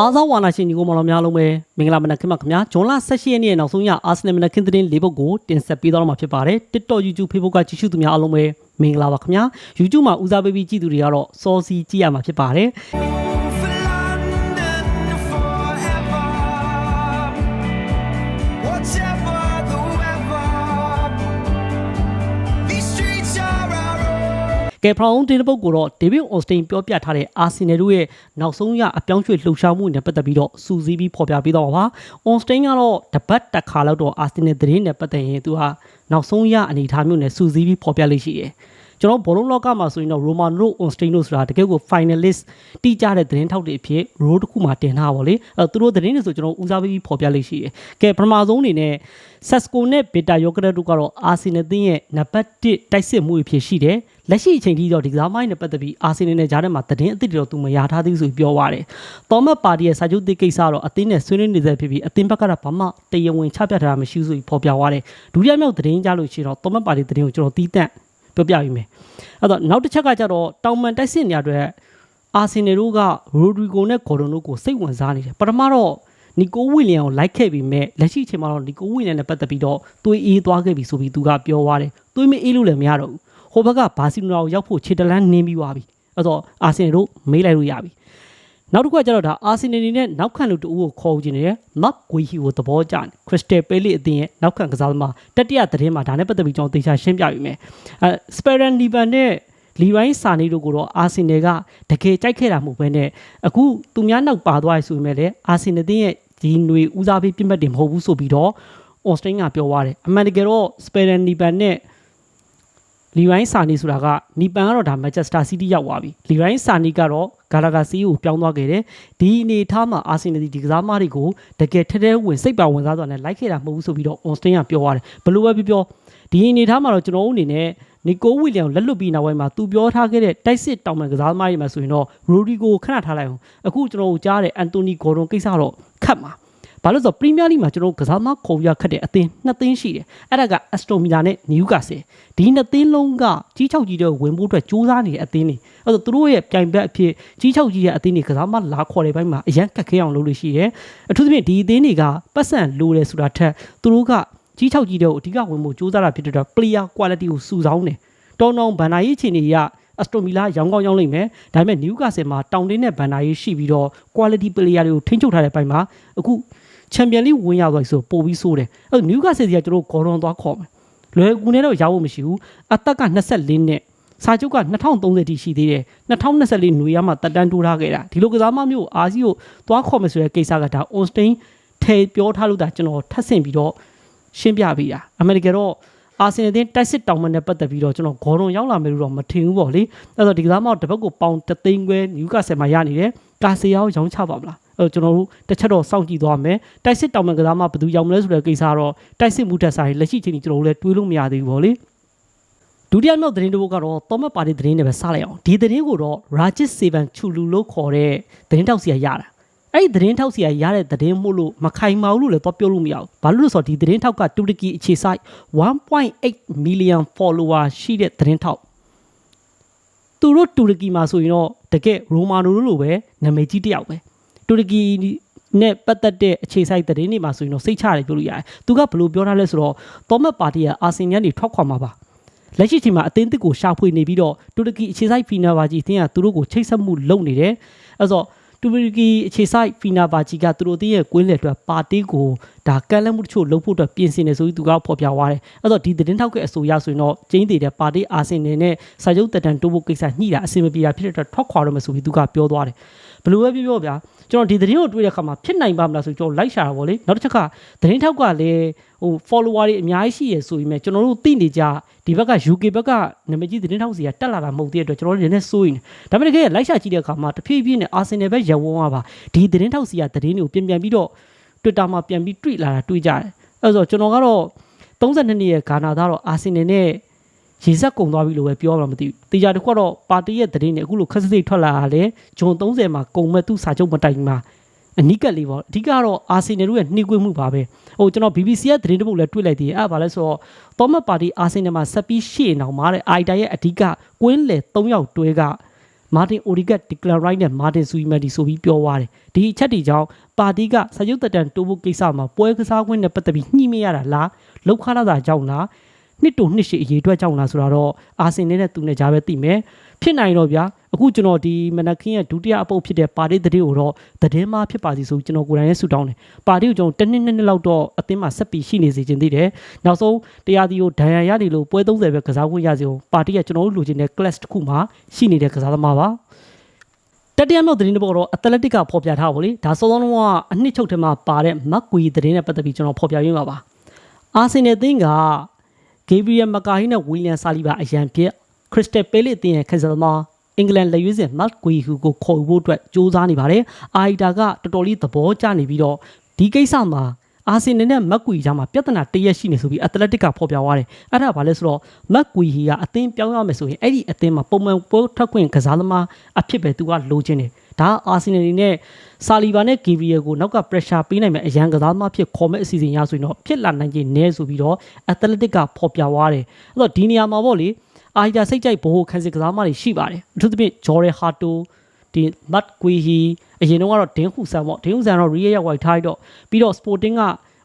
အားစားဝါနာရှင်ညီကိုမောင်တော်များလုံးပဲမင်္ဂလာမနက်ခင်းပါခင်ဗျာဂျွန်လ18ရက်နေ့နောက်ဆုံးရအာဆင်နယ်မနက်ခင်းသတင်း၄ပုဒ်ကိုတင်ဆက်ပေးသွားတော့မှာဖြစ်ပါတယ် TikTok YouTube Facebook ကကြည့်ရှုသူများအားလုံးပဲမင်္ဂလာပါခင်ဗျာ YouTube မှာဦးစားပေးပြီးကြည့်သူတွေကတော့စောစီကြည့်ရမှာဖြစ်ပါတယ် ကဲဖရောင်းတင်းပုတ်ကိုတော့ဒေးဗစ်အော်စတင်ပြောပြထားတဲ့အာဆင်နယ်တို့ရဲ့နောက်ဆုံးရအပြောင်းရွှေ့လှုပ်ရှားမှုနဲ့ပတ်သက်ပြီးတော့စူးစီးပြီးဖော်ပြပေးတော့ပါအော်စတင်ကတော့တပတ်တစ်ခါလောက်တော့အာဆင်နယ်သတင်းနဲ့ပတ်သက်ရင်သူဟာနောက်ဆုံးရအနေအထားမျိုးနဲ့စူးစီးပြီးဖော်ပြလိမ့်ရှိတယ်ကျွန်တော်ဘောလုံးလောကမှာဆိုရင်တော့ Romano Onstino ဆိုတာတကယ်ကို finalist တိကျတဲ့သတင်းထောက်တွေအဖြစ် role တစ်ခုမှာတင်ထားပါလေအဲသူတို့သတင်းတွေဆိုကျွန်တော်ဦးစားပေးပြီးဖော်ပြလိမ့်ရှိတယ်ကဲပထမဆုံးအနေနဲ့ Sasco နဲ့ Beta Yogurt တို့ကတော့ Arsenal တင်းရဲ့နံပါတ်1တိုက်စစ်မှုအဖြစ်ရှိတယ် လက်ရှိအချိန်ထိတော့ဒီကစားမိုင်းနဲ့ပတ်သက်ပြီး Arsenal နဲ့ကြားထဲမှာသတင်းအသစ်တွေတော့သူမရထားသေးဘူးဆိုပြီးပြောပါတယ်။ Thomas Partey ရဲ့စာချုပ်သစ်ကိစ္စတော့အသင်းနဲ့ဆွေးနွေးနေသေးဖြစ်ပြီးအသင်းဘက်ကတော့ဘာမှတရားဝင်ချပြထားတာမရှိဘူးဆိုပြီးဖော်ပြသွားတယ်။ဒုတိယမြောက်သတင်းကြလို့ရှိရင်တော့ Thomas Partey သတင်းကိုကျွန်တော်တီးတန့်ပြောပြပေးမယ်။အဲ့တော့နောက်တစ်ချက်ကကြတော့တောင်မန်တိုက်စစ်နေရတဲ့အာဆင်နယ်တို့ကရိုဒရီဂိုနဲ့ဂေါ်ဒွန်တို့ကိုစိတ်ဝင်စားနေတယ်ပထမတော့နီကိုဝီလျံကိုလိုက်ခဲ့ပြီးမဲ့လက်ရှိအချိန်မှာတော့နီကိုဝီလျံနဲ့ပတ်သက်ပြီးတော့သွေးအေးသွားခဲ့ပြီဆိုပြီးသူကပြောသွားတယ်သွေးမအေးလို့လည်းမရတော့ဘူး ဟိုဘက်ကဘာစီလိုနာကိုရောက်ဖို့ခြေတလန်းနင်းပြီးသွားပြီအဲ့တော့အာဆင်နယ်တို့မေးလိုက်လို့ရပြီနောက်တစ်ခုကကျတော့ဒါအာဆင်နယ်နေနဲ့နောက်ခံလူတူကိုခေါ်ဦးခြင်းတယ်မတ်ဂွေဟီကိုသဘောကျတယ်ခရစ်စတယ်ပဲလီအသင်းရဲ့နောက်ခံကစားသမားတတိယသတင်းမှာဒါနဲ့ပတ်သက်ပြီးကျွန်တော်သေချာရှင်းပြပေးမယ်အဲစပယ်ရန်လီဗန်နဲ့လီရိုင်းစာနေတို့ကိုတော့အာဆင်နယ်ကတကယ်ကြိုက်ခဲ့တာမဟုတ်ဘဲနဲ့အခုသူများနောက်ပါသွားရဆိုပေမဲ့လည်းအာဆင်နယ်တင်းရဲ့ဒီຫນွေဦးစားပေးပြစ်မှတ်တယ်မဟုတ်ဘူးဆိုပြီးတော့အော်စတင်းကပြောသွားတယ်အမှန်တကယ်တော့စပယ်ရန်လီဗန်နဲ့ လီရိုင်းစာနီဆိုတာကနီပန်ကတော့ဒါမန်ချက်စတာစီးတီးရောက်သွားပြီလီရိုင်းစာနီကတော့ဂါလာဂါစီကိုပြောင်းသွားခဲ့တယ်ဒီအနေထားမှာအာဆင်နယ်ဒီကစားမတွေကိုတကယ်ထဲထဲဝင်စိတ်ပါဝင်စားသွားတယ်လိုက်ခဲ့တာမဟုတ်ဘူးဆိုပြီးတော့အော်စတင်းကပြောသွားတယ်ဘယ်လိုပဲပြောပြောဒီအနေထားမှာတော့ကျွန်တော်တို့အနေနဲ့နီကိုဝီလျံကိုလက်လွတ်ပြီးနောက်ပိုင်းမှာသူပြောထားခဲ့တဲ့တိုက်စစ်တောင်ပန်ကစားသမားတွေမှာဆိုရင်တော့ရိုဒီဂိုခဏထားလိုက်အောင်အခုကျွန်တော်တို့ကြားတဲ့အန်တိုနီဂေါ်ဒွန်ကိစ္စတော့ခတ်မှာ ဘာလို့လဲဆိုတော့ပရီးမီးယားလိမှာကျွန်တော်တို့ကစားသမားခေါ်ပြခတ်တဲ့အသင်းနှစ်သင်းရှိတယ်အဲ့ဒါကအက်စတိုမီလာနဲ့နယူကာဆယ်ဒီနှစ်သင်းလုံးကကြီးချောက်ကြီးတဲ့ဝင်ဖို့အတွက်စူးစမ်းနေတဲ့အသင်းတွေအဲ့တော့သူတို့ရဲ့ပြိုင်ဘက်အဖြစ်ကြီးချောက်ကြီးရဲ့အသင်းတွေကစားသမားလာခေါ်တဲ့ဘက်မှာအရန်ကတ်ခဲအောင်လုပ်လို့ရှိတယ်အထူးသဖြင့်ဒီအသင်းတွေကပတ်စံလိုတယ်ဆိုတာထက်သူတို့ကကြီးချောက်ကြီးတဲ့အဓိကဝင်ဖို့စူးစမ်းတာဖြစ်တဲ့အတွက် player quality ကိုစုဆောင်းတယ်တောင်းတောင်းဘန်နာရေးအခြေအနေရအစတိုမီလာရောင်းကောင်းရောင်းလိမ့်မယ်ဒါပေမဲ့နယူကာဆယ်မှာတောင်တင်းနဲ့ဘန်နာရေးရှိပြီးတော့ quality player တွေကိုထိန်းချုပ်ထားတဲ့ဘက်မှာအခု ချန်ပီယံလိဝင်ရောက်သွားပြီဆိုပို့ပြီးဆိုးတယ်အဲ့နယူကာဆယ်စီကကျွန်တော်ဂေါ်ရွန်သွားခေါ်မယ်လွယ်ကူနေတော့ရဖို့မရှိဘူးအသက်က24နှစ်စာချုပ်က2030တိရှိသေးတယ်2024ຫນွေရမှာတက်တန်းတိုးထားခဲ့တာဒီလိုကစားမမျိုးအာစီကိုသွားခေါ်မယ်ဆိုတဲ့ကိစ္စကဒါ on stain ထဲပြောထားလို့ဒါကျွန်တော်ထပ်ဆင့်ပြီးတော့ရှင်းပြပေးတာအမေရိကန်တော့အာဆင်နယ်တင်းတိုက်စစ်တောင်မန်နဲ့ပတ်သက်ပြီးတော့ကျွန်တော်ဂေါ်ရွန်ရောက်လာမယ်လို့တော့မထင်ဘူးပေါ့လေအဲ့တော့ဒီကစားမတစ်ပတ်ကိုပေါင်တသိန်းခွဲနယူကာဆယ်မှာရနေတယ်ကာစီယာကိုရောင်းချပါမလားအဲ့တော့ ကျွန်တော်တို့တစ်ချက်တော့စောင့်ကြည့်သွားမယ်တိုက်စစ်တောင်မန်ကစားမဘယ်သူရောက်မလဲဆိုတဲ့ကိစ္စကတော့တိုက်စစ်မှုထက်ဆိုင်လက်ရှိချိန်ကြီးကျွန်တော်တို့လည်းတွေးလို့မရသေးဘူးပေါ့လေဒုတိယမြောက်သတင်းတစ်ပုဒ်ကတော့သောမတ်ပါတီသတင်းတွေပဲစလိုက်အောင်ဒီသတင်းကိုတော့ Rajit Sevan Chulu လို့ခေါ်တဲ့သတင်းတောက်စီကရတာအဲ့ဒီသတင်းထောက်စီကရတဲ့သတင်းမို့လို့မခိုင်မာဘူးလို့လည်းတော့ပြောလို့မရဘူး။ဘာလို့လဲဆိုတော့ဒီသတင်းထောက်ကတူရကီအခြေစိုက်1.8 million follower ရှိတဲ့သတင်းထောက်သူတို့တူရကီမှာဆိုရင်တော့တကယ်ရိုမာနိုလိုပဲနာမည်ကြီးတစ်ယောက်ပဲ တူရကီနဲ့ပတ်သက်တဲ့အခြေစိုက်သတင်းတွေမှာဆိုရင်တော့စိတ်ချရတယ်ပြောလို့ရတယ်။သူကဘယ်လိုပြောထားလဲဆိုတော့သောမတ်ပါတီကအာဆင်နယ်နေထွက်ခွာမှာပါ။လက်ရှိချိန်မှာအသင်းတစ်ကိုရှာဖွေနေပြီးတော့တူရကီအခြေစိုက်ဖီနာဘာဂျီအသင်းကသူတို့ကိုချိတ်ဆက်မှုလုပ်နေတယ်။အဲဆိုတော့တူရကီအခြေစိုက်ဖီနာဘာဂျီကသူတို့တင်းရဲ့ကွင်းလယ်အတွက်ပါတီကိုဒါကန့်လန့်မှုတချို့လုပ်ဖို့အတွက်ပြင်ဆင်နေဆိုပြီးသူကဖော်ပြသွားတယ်။အဲ့တော့ဒီသတင်းထောက်ရဲ့အဆိုအရဆိုရင်တော့ကျင်းသေးတဲ့ပါတီအာဆင်နယ်နဲ့စာချုပ်တက်တန်တိုးဖို့ကိစ္စညှိတာအဆင်မပြေတာဖြစ်တဲ့အတွက်ထွက်ခွာတော့မယ်ဆိုပြီးသူကပြောသွားတယ်။ ဘယ်လိုပဲပြောပြောဗျာကျွန်တော်ဒီသတင်းကိုတွေ့တဲ့အခါမှာဖြစ်နိုင်ပါမလားဆိုကျွန်တော်လိုက်ရှာတာပေါ့လေ။နောက်တစ်ချက်ကသတင်းထောက်ကလည်းဟို follower တွေအများကြီးရှိရဆိုရင်ကျွန်တော်တို့သိနေကြဒီဘက်က UK ဘက်ကနာမည်ကြီးသတင်းထောက်စီကတက်လာတာမဟုတ်တဲ့အတွက်ကျွန်တော်တို့လည်းနည်းစိုးရင်ဒါပေမဲ့တကယ်လိုက်ရှာကြည့်တဲ့အခါမှာတဖြည်းဖြည်းနဲ့အာဆင်နယ်ဘက်ရဝန်းသွားပါဒီသတင်းထောက်စီကသတင်းတွေကိုပြန်ပြန်ပြီးတော့ Twitter မှာပြန်ပြီးတွေ့လာတာတွေ့ကြတယ်အဲဆိုတော့ကျွန်တော်ကတော့32နှစ်ရဲ့ဂါနာသားတော့အာဆင်နယ်နဲ့ ရေဆက်ကုံသွားပြီလို့ပဲပြောမှမသိဘူး။တေချာတစ်ခုကတော့ပါတီရဲ့သတင်းတွေအခုလိုခက်စစ်စစ်ထွက်လာတာလေဂျွန်30မှာကုံမဲ့သူ့စာချုပ်မတိုင်မှာအနိကက်လေးပေါ့အဓိကတော့အာဆင်နယ်တို့ရဲ့နှိကွေးမှုပါပဲဟိုကျွန်တော် BBC ရဲ့သတင်းတစ်ပုဒ်လည်းတွေ့လိုက်သေးတယ်အဲ့ဒါဘာလဲဆိုတော့သောမတ်ပါတီအာဆင်နယ်မှာဆက်ပြီးရှေ့အောင်မှာတဲ့အိုက်တာရဲ့အဓိကကွင်းလေ3ယောက်တွဲကမာတင်အိုဒီဂတ်ဒီကလရိုက်နဲ့မာတင်ဆူယီမန်ဒီဆိုပြီးပြောသွားတယ်ဒီအချက်တွေကြောင့်ပါတီကစာချုပ်တက်တန်တိုးဖို့ကိစ္စမှာပွဲကစားခွင့်နဲ့ပတ်သက်ပြီးညှိမရတာလားလောက်ခါလာတာကြောင့်လား နှစ်တူနှစ်ရှိအရေးအတွက်ကြောင့်လားဆိုတာတော့အာဆင်နယ်နဲ့သူနဲ့ကြားပဲသိမယ်ဖြစ်နိုင်တော့ဗျာအခုကျွန်တော်ဒီမနက်ခင်းရဲ့ဒုတိယအပုပ်ဖြစ်တဲ့ပါတီတတိကိုတော့သတင်းမှဖြစ်ပါစီဆိုကျွန်တော်ကိုယ်တိုင်ရဲ့ဆူတောင်းတယ်ပါတီကိုကျွန်တော်တစ်နှစ်နှစ်နှစ်လောက်တော့အသင်းမှာဆက်ပြီးရှိနေစေချင်သေးတယ်နောက်ဆုံးတရားဒီကိုဒဏ်ရာရနေလို့ပွဲ30ပဲကစားခွင့်ရစီအောင်ပါတီကကျွန်တော်တို့လိုချင်တဲ့ class တစ်ခုမှာရှိနေတဲ့ကစားသမားပါတတိယမြောက်သတင်းတစ်ပုဒ်တော့အက်တလက်တစ်ကဖော်ပြထားပါလေဒါစောစောလုံးကအနှစ်ချုပ်ထဲမှာပါတဲ့မက်ကွီသတင်းနဲ့ပတ်သက်ပြီးကျွန်တော်ဖော်ပြရင်းပါပါအာဆင်နယ်အသင်းက ဂေဘရီယယ်မကာဟီနဲ့ဝီလီယံဆာလီဘာအရန်ပြက်ခရစ္စတယ်ပဲလီအသင်းရဲ့ခက်ဆယ်သမားအင်္ဂလန်လက်ရွေးစင်မက်ကွီဟူကိုခေါ်ယူဖို့အတွက်စူးစမ်းနေပါတယ်အာအီတာကတော်တော်လေးသဘောကျနေပြီးတော့ဒီကိစ္စမှာအာဆင်နယ်နဲ့မက်ကွီကြားမှာပြဿနာတစ်ရက်ရှိနေဆိုပြီးအက်တလက်တစ်ကဖော်ပြသွားတယ်အဲ့ဒါဘာလဲဆိုတော့မက်ကွီဟီကအသင်းပြောင်းရမယ်ဆိုရင်အဲ့ဒီအသင်းမှာပုံမှန်ပွဲထွက်ခွင့်ကစားသမားအဖြစ်ပဲသူကလိုချင်တယ် ဒါအာဆင်နယ်နဲ့ဆာလီဘာနဲ့ဂီဗီယယ်ကိုနောက်က pressure ပေးနိုင်မယ်အရန်ကစားသမားဖြစ်ခေါ်မဲ့အစီအစဉ်ရဆိုရင်တော့ဖြစ်လာနိုင်ခြင်းနည်းဆိုပြီးတော့အက်တလက်တစ်ကဖော်ပြသွားတယ်အဲ့တော့ဒီနေရာမှာပေါ့လေအာဟီတာစိတ်ကြိုက်ဘိုးခန်းစစ်ကစားသမားတွေရှိပါတယ်အထူးသဖြင့်ဂျော်ရဲဟာတိုဒီမတ်ကွီဟီအရင်တော့ကတော့ဒင်းဟူဆန်ပေါ့ဒင်းဟူဆန်တော့ရီယာရောက်ဝိုက်ထားတော့ပြီးတော့ sporting က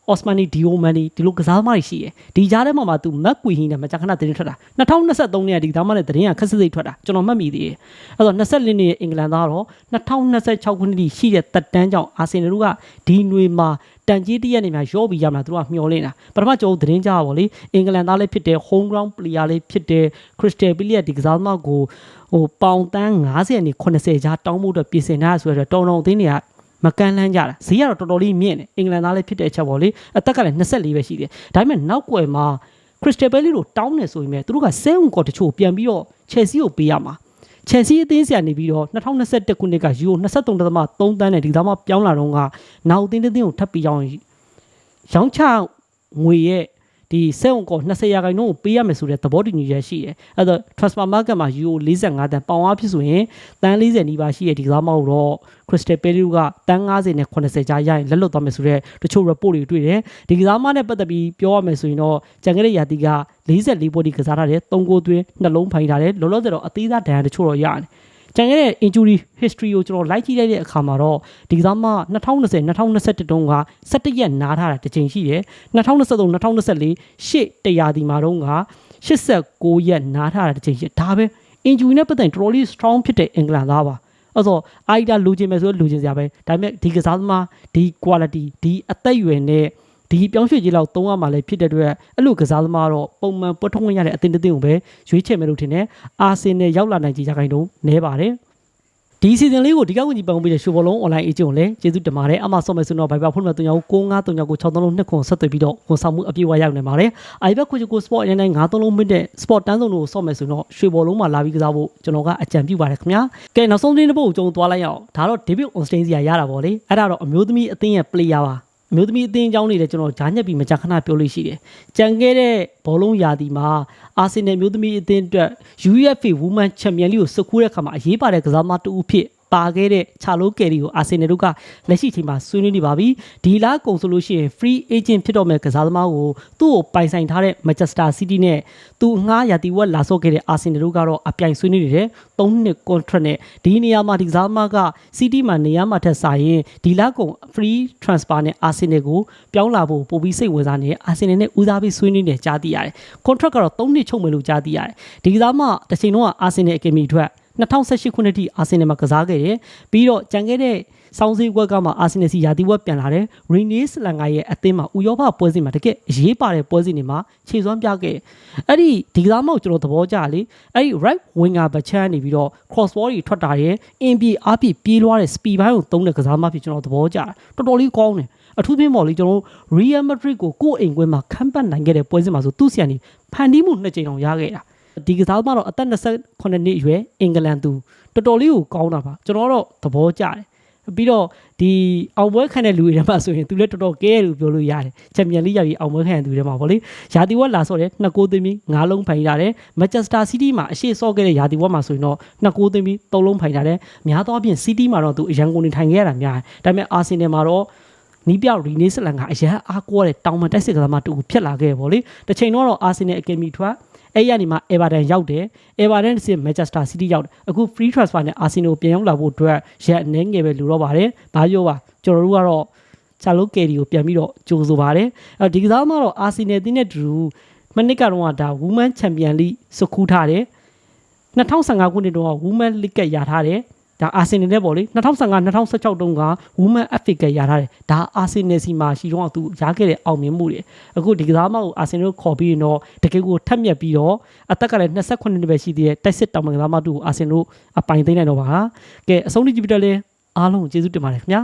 အော့စမန်နီဒီယိုမန်နီဒီလိုကစားသမားတွေရှိတယ်ဒီကြားထဲမှာမှသူမက်ကွီဟီနဲ့မကြာခဏသတင်းထွက်တာ2023နဲ့ဒီသားမနဲ့သတင်းကခက်စစ်စစ်ထွက်တာကျွန်တော်မှတ်မိသေးတယ်အဲ့တော့24နှစ်ရဲ့အင်္ဂလန်သားတော့2026ခုနှစ်ထိရှိတဲ့တက်တန်းကြောင့်အာဆင်နယ်တို့ကဒီနွေမှာတန်ကြီးတရက်နေမှာရောပြီးရမှာသူတို့ကမျှော်လင့်တာပထမကျွန်တော်သတင်းကြားပါဗောလေအင်္ဂလန်သားလေးဖြစ်တဲ့ home ground player လေးဖြစ်တဲ့ Crystal Palace ဒီကစားသမားကိုဟိုပေါင်တန်း90နဲ့80ကြားတောင်းဖို့အတွက်ပြင်ဆင်ထားဆိုတော့တော်တော်အသင်းတွေက မကန်းလန်းကြတာဈေးကတော့တော်တော်လေးမြင့်တယ်အင်္ဂလန်သားလေးဖြစ်တဲ့အချက်ပေါ့လေအသက်ကလည်း24ပဲရှိတယ်ဒါပေမဲ့နောက်ကွယ်မှာခရစ္စတယ်ဘဲလီတို့တောင်းနေဆိုရင်ပဲသူတို့ကဆဲုံကော်တချို့ပြန်ပြီးတော့ချယ်ဆီကိုပေးရမှာချယ်ဆီအသင်းဆရာနေပြီးတော့2021ခုနှစ်ကယူရို23.3တန်းနဲ့ဒီသားမှပြောင်းလာတော့ကနောက်အသင်းတစ်သင်းကိုထပ်ပြီးရောင်းရောင်းချငွေရဲ့ ဒီစက်ုံကော20ရာခိုင်နှုန်းကိုပေးရမယ်ဆိုတဲ့သဘောတူညီချက်ရှိတယ်။အဲ့တော့ transfer market မှာ euro 45တန်ပေါင်အားဖြစ်ဆိုရင်တန်40နီးပါးရှိတဲ့ဒီကစားမဟုတ်တော့ Crystal Palace ကတန်90နဲ့80ကြားရရင်လက်လွတ်သွားမယ်ဆိုတဲ့တချို့ report တွေတွေ့တယ်။ဒီကစားမနဲ့ပတ်သက်ပြီးပြောရမယ်ဆိုရင်တော့ကြံခဲ့တဲ့ရာသီက44ပွဲဒီကစားထားတယ်3ဂိုးသွင်းနှလုံးဖိုင်ထားတယ်လောလောဆယ်တော့အသေးသားဒဏ်ရာတချို့တော့ရတယ်။ ကျန်ခဲ့တဲ့ injury history ကိုကျွန်တော်လိုက်ကြည့်လိုက်တဲ့အခါမှာတော့ဒီကစားမ2020 2021တုန်းက17ရက်နားထားတာတစ်ချိန်ရှိတယ်2023 2024ရှေ့တရာဒီမှာတော့က89ရက်နားထားတာတစ်ချိန်ရှိဒါပဲ injury နဲ့ပတ်သက်ရင်တော်တော်လေး strong ဖြစ်တဲ့အင်္ဂလန်သားပါအဲ့တော့အိုက်တာလူချင်းမယ်ဆိုတော့လူချင်းစရာပဲဒါပေမဲ့ဒီကစားသမားဒီ quality ဒီအသက်အရွယ်နဲ့ ဒီပြောင်းရွှေ့ကြီးလောက်သုံးရမှာလည်းဖြစ်တဲ့အတွက်အဲ့လိုကစားသမားတော့ပုံမှန်ပွတ်ထုံးဝင်ရတဲ့အသင်းတစ်သင်းကိုပဲရွေးချယ်မယ်လို့ထင်တယ်အာဆင်နယ်ရောက်လာနိုင်ကြကြခိုင်တော့နဲပါတယ်ဒီစီဇန်လေးကိုဒီကောက်ဝင်ကြီးပေါင်းပြီးတဲ့ရှိုဘောလုံး online agent ကိုလည်းကျေးဇူးတင်ပါတယ်အမဆော့မယ်ဆိုတော့ Viber ဖုန်းနံပါတ်39939636နှစ်ခွန်ဆက်သွယ်ပြီးတော့ဝန်ဆောင်မှုအပြည့်အဝရောက်နေပါတယ်အိုင်ဘက်ကိုချကို sport အနေနဲ့93မိနစ် sport တန်းစုံလို့ဆော့မယ်ဆိုတော့ရွှေဘောလုံးမှာလာပြီးကစားဖို့ကျွန်တော်ကအကြံပြုပါတယ်ခင်ဗျာကဲနောက်ဆုံးသတင်းတစ်ပုဒ်ကိုကျွန်တော်သွားလိုက်ရအောင်ဒါတော့ David Onstein စီရရတာပေါ့လေအဲ့ဒါတော့အမျိုးသမီးအသင်းရဲ့ player ပါ အမျိုးသမီးအသင်းအကြောင်းတွေလည်းကျွန်တော်ဂျာညက်ပြီးမကြာခဏပြောလို့ရှိတယ်။ကြံခဲ့တဲ့ဘောလုံးရာသီမှာအာဆင်နယ်မျိုးသမီးအသင်းအတွက် UEFA Women Champion League ကိုစုခိုးတဲ့အခါမှာအရေးပါတဲ့ကစားမတူဦးဖြစ် ပါခဲ့တဲ့ချာလိုကယ်ရီကိုအာဆင်နယ်တို့ကလက်ရှိချိန်မှာဆွေးနွေးနေပါပြီဒီလားကုံဆိုလို့ရှိရင် free agent ဖြစ်တော့မဲ့ကစားသမားကိုသူ့ကိုပိုင်ဆိုင်ထားတဲ့ Manchester City နဲ့သူငှားရာတီဝက်လာဆော့ခဲ့တဲ့အာဆင်နယ်တို့ကတော့အပြိုင်ဆွေးနွေးနေတယ်၃နှစ် contract နဲ့ဒီနေရာမှာဒီကစားသမားက City မှာနေရာမှာထက်စာရင်ဒီလားကုံ free transfer နဲ့အာဆင်နယ်ကိုပြောင်းလာဖို့ပိုပြီးစိတ်ဝင်စားနေတယ်အာဆင်နယ်နဲ့ဦးစားပေးဆွေးနွေးနေကြားသိရတယ် contract ကတော့၃နှစ်ချုပ်မယ်လို့ကြားသိရတယ်ဒီကစားသမားတစ်ချိန်လုံးကအာဆင်နယ်အကယ်မီအတွက် 2018ခုနှစ်ထိအာဆင်နယ်မှာကစားခဲ့တယ်ပြီးတော့ကြံခဲ့တဲ့စောင်းစည်းကွက်ကမှအာဆင်နယ်စီယာတီဝက်ပြန်လာတယ်ရီနီးစလန်ဂါရဲ့အသင်းမှာဥရောပပွဲစဉ်မှာတကယ်အရေးပါတဲ့ပွဲစဉ်တွေမှာခြေစွမ်းပြခဲ့အဲ့ဒီဒီကစားမောက်ကျွန်တော်သဘောကျလေအဲ့ဒီ right winger ဘချမ်းနေပြီးတော့ cross ball တွေထွက်တာရဲ့အင်ပြေအပြည့်ပြေးလွှားတဲ့ speed ဘိုင်းကိုသုံးတဲ့ကစားမဖြစ်ကျွန်တော်သဘောကျတာတော်တော်လေးကောင်းတယ်အထူးသဖြင့်ပေါ့လေကျွန်တော်တို့ Real Madrid ကိုကိုယ့်အိမ်ကွင်းမှာခန့်ပတ်နိုင်ခဲ့တဲ့ပွဲစဉ်မှာဆိုသူ့ဆီကနေဖန်တီးမှုနှစ်ကြိမ်အောင်ရခဲ့တာ ဒီကစားသမားတော့အသက်28နှစ်အရွယ်အင်္ဂလန်သူတော်တော်လေးကိုကောင်းတာပါကျွန်တော်တော့သဘောကျတယ်ပြီးတော့ဒီအောင်ပွဲခံတဲ့လူတွေထဲမှာဆိုရင်သူလည်းတော်တော်ကဲလို့ပြောလို့ရတယ်ချန်ပီယံလိရောက်ပြီးအောင်ပွဲခံတဲ့သူတွေထဲမှာဗောလေယာတီဝက်လာဆော့တယ်နှစ်ကိုးသိမ်းပြီးငါးလုံးဖိုင်ထားတယ်မန်ချက်စတာစီးတီးမှာအရှိဆော့ခဲ့တဲ့ယာတီဝက်မှာဆိုရင်တော့နှစ်ကိုးသိမ်းပြီးသုံးလုံးဖိုင်ထားတယ်များသောအားဖြင့်စီးတီးမှာတော့သူအရန်ကုန်နေထိုင်ခဲ့ရတာများတယ်ဒါပေမဲ့အာဆင်နယ်မှာတော့နီးပြောက်ရီနေစလန်ကအရန်အားကိုးတဲ့တောင်မန်တိုက်စစ်ကစားမတူဖြစ်လာခဲ့ဗောလေတစ်ချိန်တော့အာဆင်နယ်အကယ်မီထွက် အဲ့ရနေမှာ Everton ရောက်တယ် Everton စစ် Manchester City ရောက်တယ်အခု free transfer နဲ့ Arsenal ပြန်ရောက်လာဖို့အတွက်ရက်အနေငယ်ပဲလိုတော့ပါတယ်ဘာပြောပါကျွန်တော်တို့ကတော့ချာလိုကယ်ရီကိုပြန်ပြီးတော့ကြိုးဆိုပါတယ်အဲ့တော့ဒီကစားသမားတော့ Arsenal တင်းနဲ့တူမနစ်ကတော့ဒါ Women Champion League စုခူးထားတယ်2015ခုနှစ်တုန်းက Women League ကရထားတယ် ဒါအာဆင်နယ်နဲ့ပေါ့လေ2015 2016တုန်းက Women FA ကရထားတယ်ဒါအာဆင်နယ်စီမှာရှိတော့သူရခဲ့တဲ့အောင်မြင်မှုတွေအခုဒီကစားမကိုအာဆင်နယ်ကိုခေါ်ပြီးရင်တော့တကယ်ကိုထက်မြက်ပြီးတော့အသက်ကလည်း28နှစ်ပဲရှိသေးတယ်တိုက်စစ်တောင်မကစားမတူကိုအာဆင်နယ်ကိုအပိုင်သိမ်းနိုင်တော့ပါကဲအဆုံးထိကြည့်ပြီးတော့လဲအားလုံးကိုကျေးဇူးတင်ပါတယ်ခင်ဗျာ